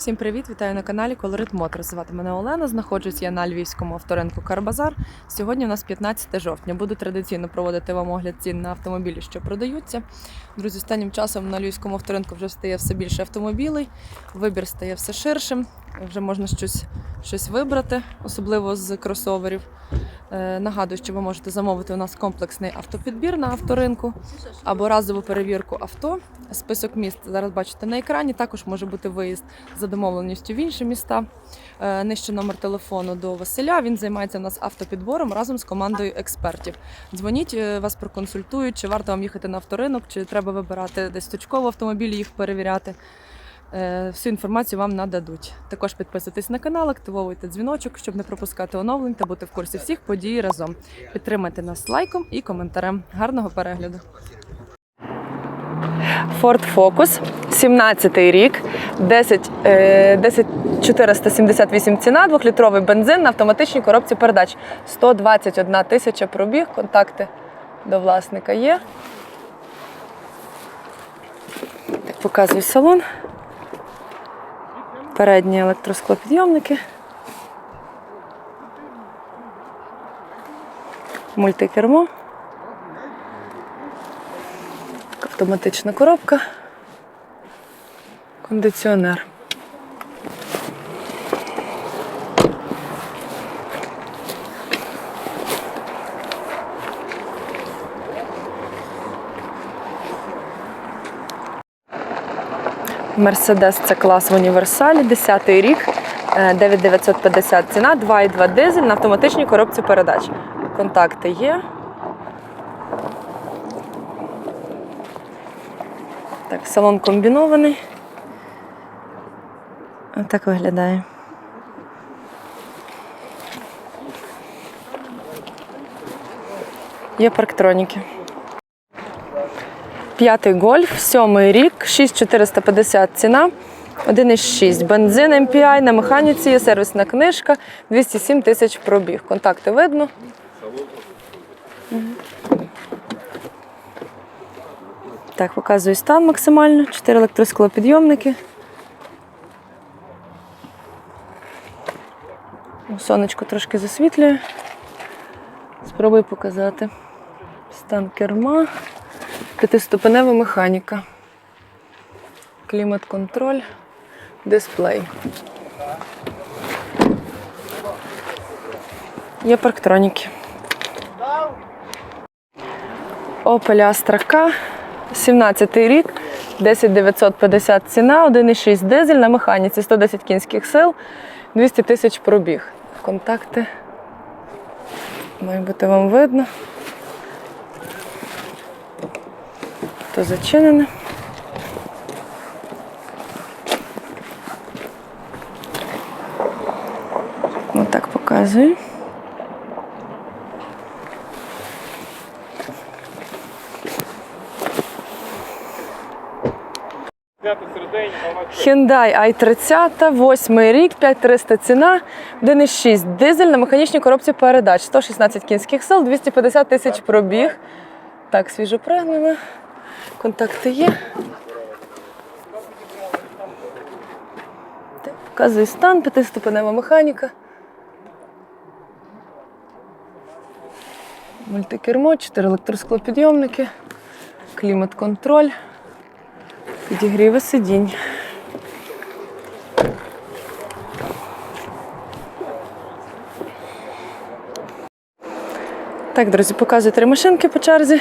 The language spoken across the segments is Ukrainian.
Всім привіт! Вітаю на каналі Колорит Мотор. Звати мене Олена. Знаходжусь я на львівському авторинку Карбазар. Сьогодні у нас 15 жовтня. Буду традиційно проводити вам огляд цін на автомобілі, що продаються. Друзі, останнім часом на львівському авторинку вже стає все більше автомобілей. Вибір стає все ширшим. Вже можна щось, щось вибрати, особливо з кросоверів. Е, Нагадую, що ви можете замовити у нас комплексний автопідбір на авторинку або разову перевірку авто. Список міст зараз бачите на екрані. Також може бути виїзд за домовленістю в інші міста. Е, Нижче номер телефону до Василя. Він займається у нас автопідбором разом з командою експертів. Дзвоніть, е, вас проконсультують, чи варто вам їхати на авторинок, чи треба вибирати десь точково автомобілі, їх перевіряти. Е, Всю інформацію вам нададуть. Також підписуйтесь на канал, активовуйте дзвіночок, щоб не пропускати оновлень та бути в курсі всіх подій разом. Підтримайте нас лайком і коментарем. Гарного перегляду! Ford Focus, 17-й рік, 10, е, 10 478 ціна, 2-літровий бензин на автоматичній коробці передач. 121 тисяча пробіг, контакти до власника є. Так, показую салон. Передні електросклопідйомники. Мультикермо. Автоматична коробка. Кондиціонер. Мерседес це клас в універсалі, 10-й рік, е, 9950 ціна, 2,2 дизель на автоматичній коробці передач. Контакти є. Так, салон комбінований. Так виглядає. Є парктроніки. П'ятий гольф, сьомий рік, 6450 ціна, 1,6. Бензин MPI на механіці, є сервісна книжка, 207 тисяч пробіг. Контакти видно. Так, показую стан максимально. 4 електросклопідйомники. Сонечко трошки засвітлює. Спробую показати. Стан керма. П'ятиступенева механіка. Клімат-контроль, дисплей. Є парктроніки. Opel Astra K, 17 рік, 10950 ціна, 1,6 дизель на механіці, 110 кінських сил, 200 тисяч пробіг. Контакти. Має бути вам видно. То зачинене. Отак показую. Hyundai i30, 8 рік, 5300 ціна, 1,6 дизель на механічній коробці передач, 116 кінських сил, 250 тисяч пробіг. Так, свіжо пригнано. Контакти є. Так, показую стан, п'ятиступенева механіка. Мультикермо, 4 електросклопідйомники, клімат-контроль, підігріви сидінь. Так, друзі, показую три машинки по черзі.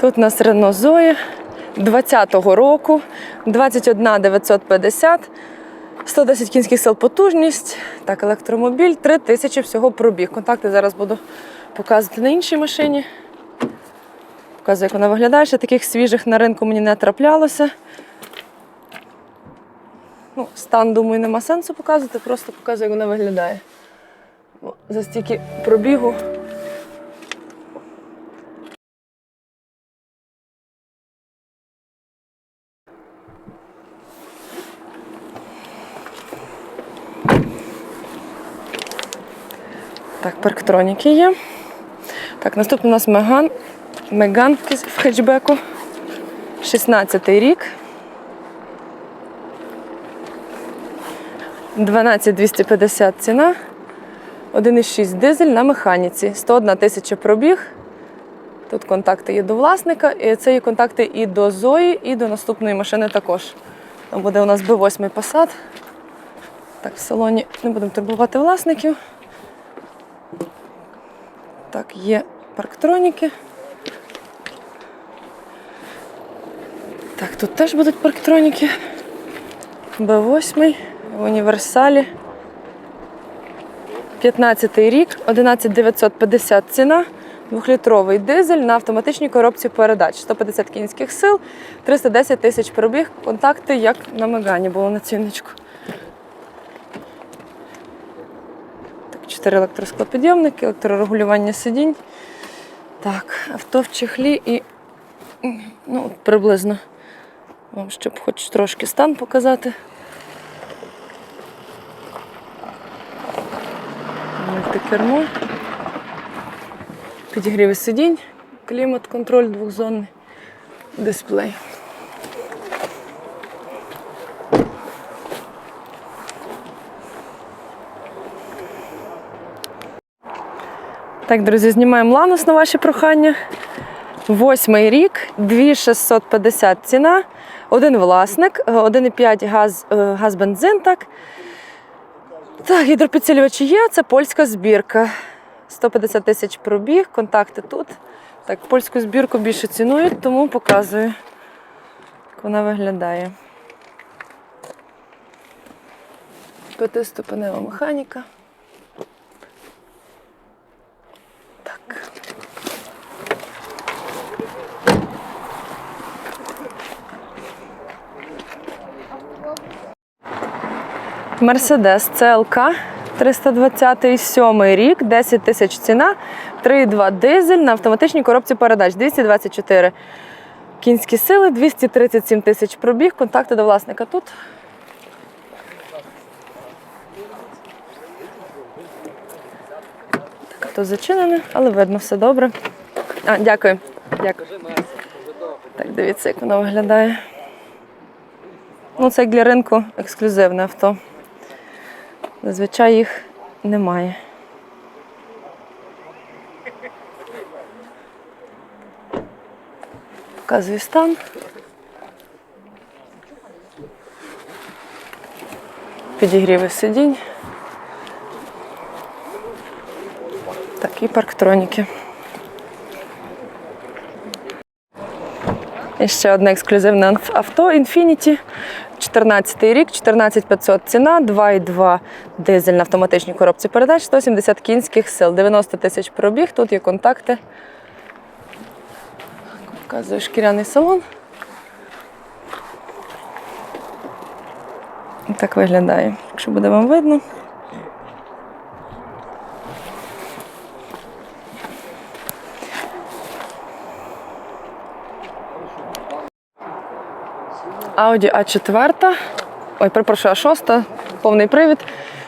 Тут у нас Renault Zoe 20-го року, 21 950, 110 кінських сил потужність. Так, електромобіль, 3 тисячі всього пробіг. Контакти зараз буду показувати на іншій машині. Показую, як вона виглядає. Ще таких свіжих на ринку мені не траплялося. Ну, стан, думаю, нема сенсу показувати, просто показую, як вона виглядає. За стільки пробігу. Так, парктроніки є. Так, наступний у нас Меган. Меган в хетчбеку. 16 рік. 12250 ціна. 1,6 дизель на механіці. 101 тисяча пробіг. Тут контакти є до власника, і це є контакти і до Зої, і до наступної машини також. Там буде у нас B8 Passat. Так, в салоні не будемо турбувати власників. Так, є парктроніки. Так, тут теж будуть парктроніки. Б8 в універсалі. 15 рік, 11950 ціна. Двохлітровий дизель на автоматичній коробці передач. 150 кінських сил, 310 тисяч пробіг. Контакти, як на Мегані було на ціночку. Так, 4 електросклопідйомники, електрорегулювання сидінь. Так, авто в чехлі і ну, приблизно, вам щоб хоч трошки стан показати. Мультикермо. Підігріви сидінь, клімат, контроль двохзонний, дисплей. Так, друзі, знімаємо ланус на ваші прохання. Восьмий рік, 2650 ціна, один власник, е, 1,5 газ, е, газ бензин. Так. Так, гідропідсилювачі є, це польська збірка. 150 тисяч пробіг, контакти тут. Так, польську збірку більше цінують, тому показую, як вона виглядає. П'ятиступенева механіка. Мерседес CLK 320 сьомий рік, 10 тисяч ціна, 3,2 дизель на автоматичній коробці передач, 224 кінські сили, 237 тисяч пробіг, контакти до власника тут. Так, то зачинене, але видно, все добре. А, дякую. Дякую. Так, дивіться, як воно виглядає. Ну, це як для ринку ексклюзивне авто. Зазвичай їх немає. Показую стан. Підігріви сидінь. І парктроніки. І ще одне ексклюзивне авто Infiniti. 14 рік, 14500 ціна, 2,2 дизель на автоматичній коробці передач, 170 кінських сил, 90 тисяч пробіг. Тут є контакти. Показую шкіряний салон. Так виглядає, якщо буде вам видно. Audi A4, ой, перепрошую, А6, повний привід,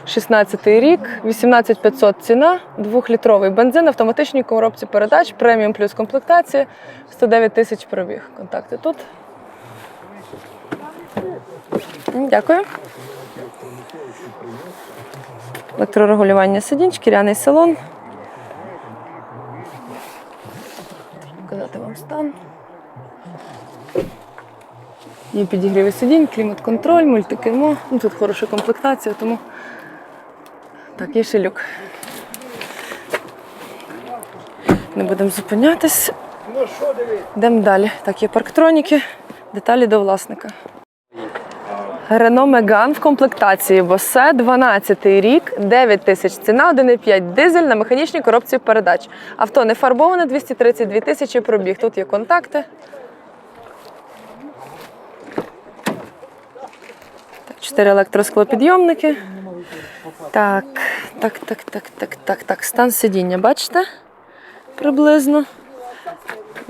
16 й рік, 18500 ціна, 2-літровий бензин, автоматичній коробці передач, преміум плюс комплектація, 109 тисяч пробіг. Контакти тут. Дякую. Електрорегулювання сидінь, шкіряний салон. Показати вам стан. Є підігріви сидінь, клімат-контроль, мультикермо. Ну, тут хороша комплектація, тому так, є ще люк. Не будемо зупинятись. Йдемо далі. Так, є парктроніки, деталі до власника. Рено Меган в комплектації Босе 12 рік, 9 тисяч ціна, 1,5 дизель на механічній коробці передач. Авто не фарбоване, 232 тисячі пробіг. Тут є контакти. Чотири електросклопідйомники. Так, так, так, так, так, так, так. Стан сидіння, бачите? Приблизно.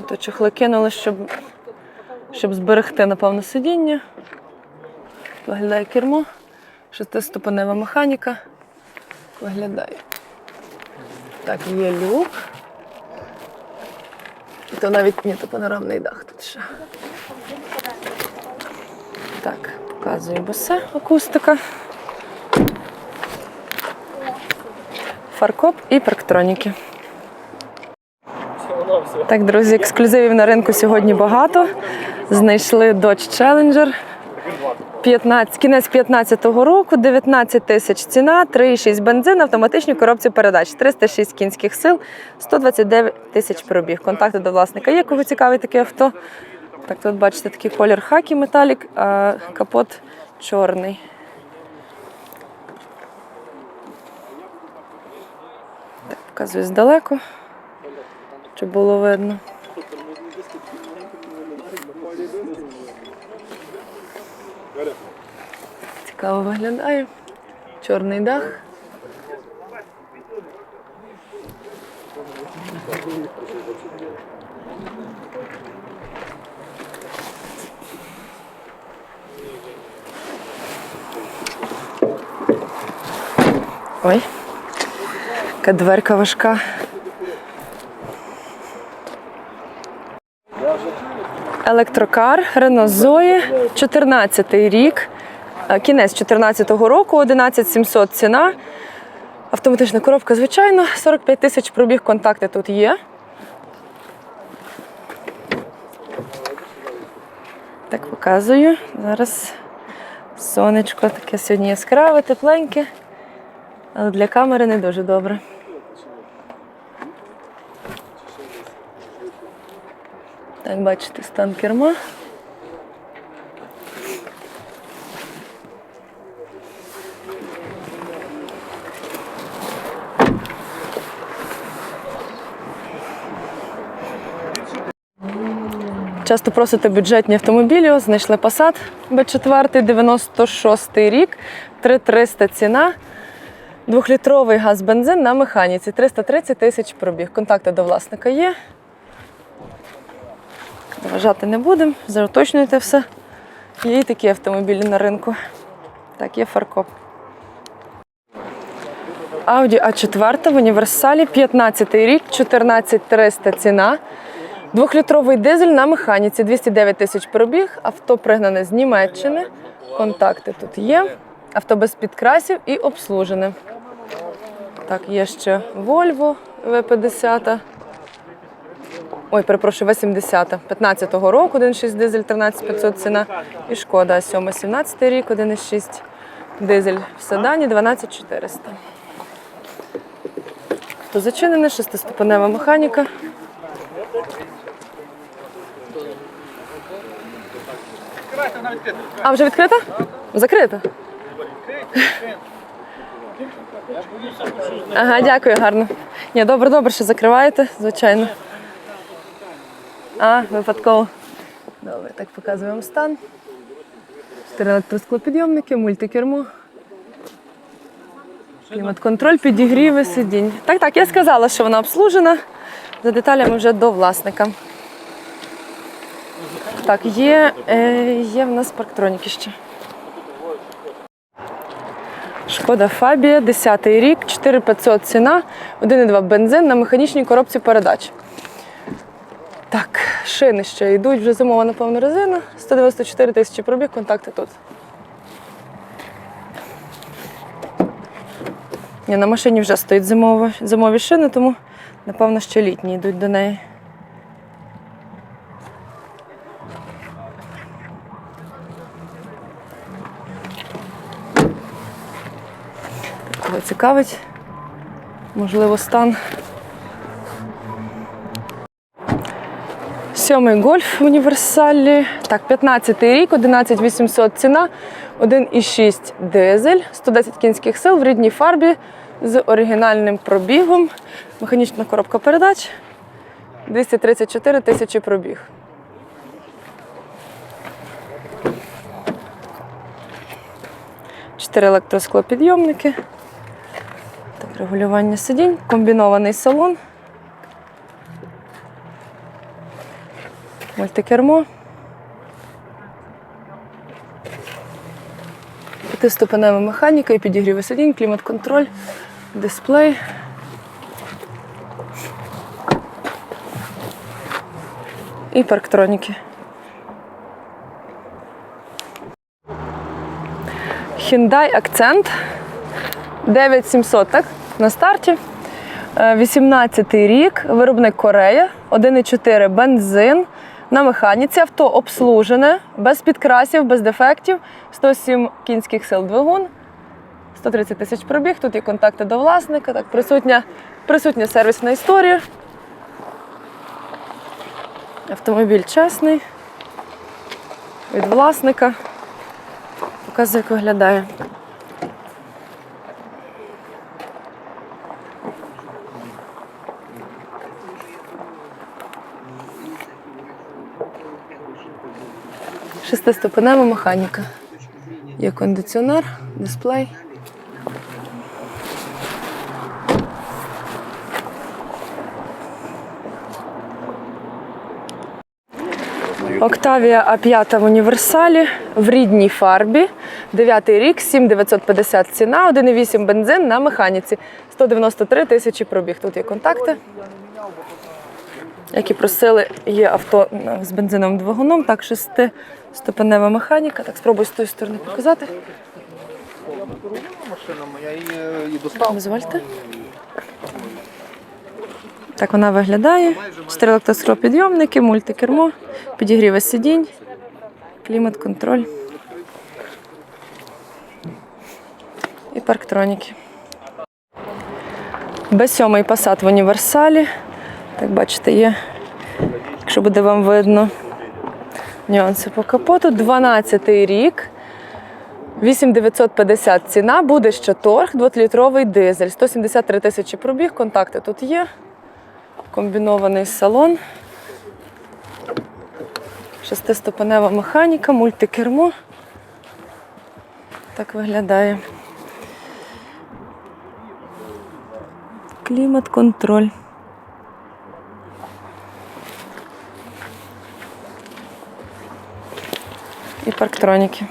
То чохли кинули, щоб, щоб зберегти, напевно, сидіння. Виглядає кермо. Шестиступенева механіка. Виглядає. Так, є люк. І то навіть ні, то панорамний дах тут ще. Так, показую босе акустика. фаркоп і парктроніки. Так, друзі, ексклюзивів на ринку сьогодні багато. Знайшли Dodge Challenger. 15, кінець 15-го року, 19 тисяч ціна, 3,6 бензин, автоматичні коробці передач, 306 кінських сил, 129 тисяч пробіг. Контакти до власника є, кого цікавить таке авто. Так, тут бачите такий колір хакі металік, а капот чорний. Так, показую здалеку, щоб було видно. Цікаво виглядає. Чорний дах. Ой, яка дверка важка. Електрокар Renault Zoe, 14 рік. Е, Кінець 14-го року, 11700 ціна. Автоматична коробка, звичайно, 45 тисяч пробіг, контакти тут є. Так показую. Зараз сонечко таке сьогодні яскраве, тепленьке, але для камери не дуже добре. Так, бачите, стан керма. Часто просите бюджетні автомобілі, знайшли Passat B4, 96 рік, 3300 ціна. Двохлітровий газ бензин на механіці, 330 тисяч пробіг. Контакти до власника є. Заважати не будемо, зауточнюйте все. Є і такі автомобілі на ринку. Так, є фаркоп. Audi A4 в універсалі, 15 рік, 14300 ціна. Двохлітровий дизель на механіці, 209 тисяч пробіг, авто пригнане з Німеччини. Контакти тут є. Авто без підкрасів і обслужене. Так, є ще Volvo V50. Ой, перепрошую, V70. 15-го року, 1,6 дизель, 13500 ціна. І шкода 7 17 рік, 1,6 дизель в седані, 12400. То зачинене, шестиступенева механіка. А, вже відкрита? Закрита? Ага, дякую, гарно. Ні, добре, добре, що закриваєте, звичайно. А, випадково. Добре, так показуємо стан. Чотири електросклопідйомники, мультикермо. Клімат-контроль, підігріви, сидінь. Так, так, я сказала, що вона обслужена. За деталями вже до власника. Так, є, е, є в нас парктроніки ще. Шкода Фабія, 10 рік, 4500 ціна, 1,2 бензин на механічній коробці передач. Так, шини ще йдуть, вже зимова, напевно, резина. 194 тисячі пробіг, контакти тут. Ні, на машині вже стоять зимові, зимові шини, тому, напевно, ще літні йдуть до неї. Кого цікавить, можливо, стан. Сьомий гольф в універсалі. Так, 15 рік, 11800 ціна, 1,6 дизель, 110 кінських сил в рідній фарбі з оригінальним пробігом. Механічна коробка передач. 234 тисячі пробіг. Чотири електросклопідйомники. Регулювання сидінь, комбінований салон. Мультикермо. П'ятиступенева механіка і підігріви сидінь, клімат-контроль, дисплей. І парктроніки. Hyundai Accent 9700, так? На старті. 18 рік, виробник Корея, 1,4 бензин. На механіці авто обслужене, без підкрасів, без дефектів, 107 кінських сил двигун, 130 тисяч пробіг. Тут є контакти до власника, так, присутня, присутня сервісна історія. Автомобіль чесний від власника. Показую, як виглядає. Шестиступенева механіка. Є кондиціонер, дисплей. Октавія А5 в універсалі в рідній фарбі. 9 рік, 7950 ціна, 1,8 бензин на механіці. 193 тисячі пробіг. Тут є контакти. Як і просили, є авто з бензиновим двигуном, так, шестиступенева механіка. Так, спробую з тої сторони показати. Дозвольте. Так вона виглядає. Чотири електросклопідйомники, мультикермо, підігріви сидінь, клімат-контроль і парктроніки. Б7 Passat в універсалі. Так, бачите, є, якщо буде вам видно, нюанси по капоту. 12 й рік. 8950 ціна, буде ще торг, 2-літровий дизель, 173 тисячі пробіг, контакти тут є. Комбінований салон. Шестиступенева механіка, мультикермо. Так виглядає. Клімат-контроль. І парктроніки.